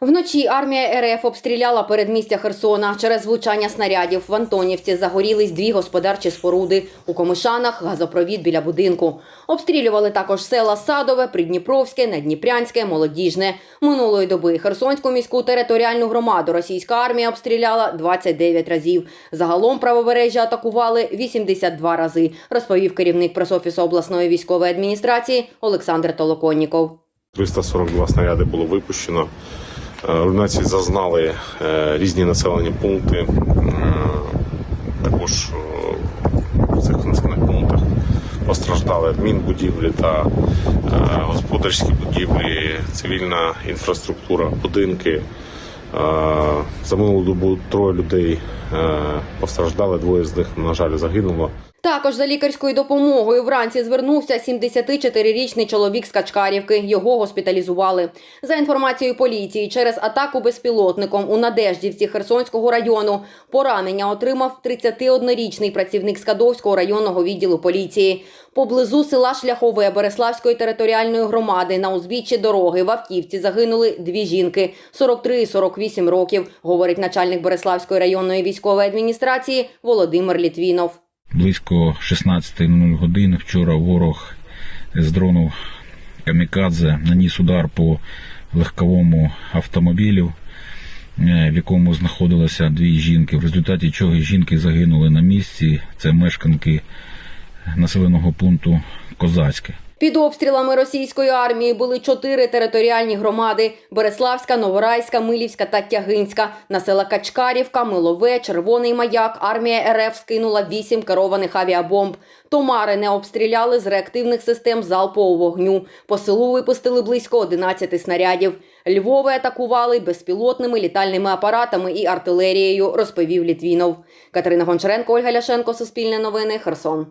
Вночі армія РФ обстріляла передмістя Херсона. Через влучання снарядів в Антонівці загорілись дві господарчі споруди. У Комишанах газопровід біля будинку. Обстрілювали також села Садове, Придніпровське, Надніпрянське, Молодіжне. Минулої доби Херсонську міську територіальну громаду російська армія обстріляла 29 разів. Загалом правобережжя атакували 82 рази, розповів керівник пресофісу обласної військової адміністрації Олександр Толоконніков. 342 снаряди було випущено. Руйнації зазнали е, різні населені пункти. Також е, в цих населених пунктах постраждали адмінбудівлі та е, господарські будівлі, цивільна інфраструктура, будинки. За минулу добу троє людей постраждали, двоє з них, на жаль, загинуло. Також за лікарською допомогою вранці звернувся 74-річний чоловік з Качкарівки. Його госпіталізували. За інформацією поліції, через атаку безпілотником у Надеждівці Херсонського району поранення отримав 31-річний працівник Скадовського районного відділу поліції. Поблизу села Шляхове Береславської територіальної громади на узбіччі дороги в автівці загинули дві жінки 43 і 48 років, говорить начальник Береславської районної військової адміністрації Володимир Літвінов. Близько 16.00 години вчора ворог з дрону Камікадзе наніс удар по легковому автомобілю, е, в якому знаходилося дві жінки, в результаті чого жінки загинули на місці. Це мешканки населеного пункту Козацьке. Під обстрілами російської армії були чотири територіальні громади: Береславська, Новорайська, Милівська та Тягинська. На села Качкарівка, Милове, Червоний Маяк. Армія РФ скинула вісім керованих авіабомб. Томари не обстріляли з реактивних систем залпового вогню. По селу випустили близько 11 снарядів. Львови атакували безпілотними літальними апаратами і артилерією, розповів Літвінов. Катерина Гончаренко, Ольга Ляшенко, Суспільне новини, Херсон.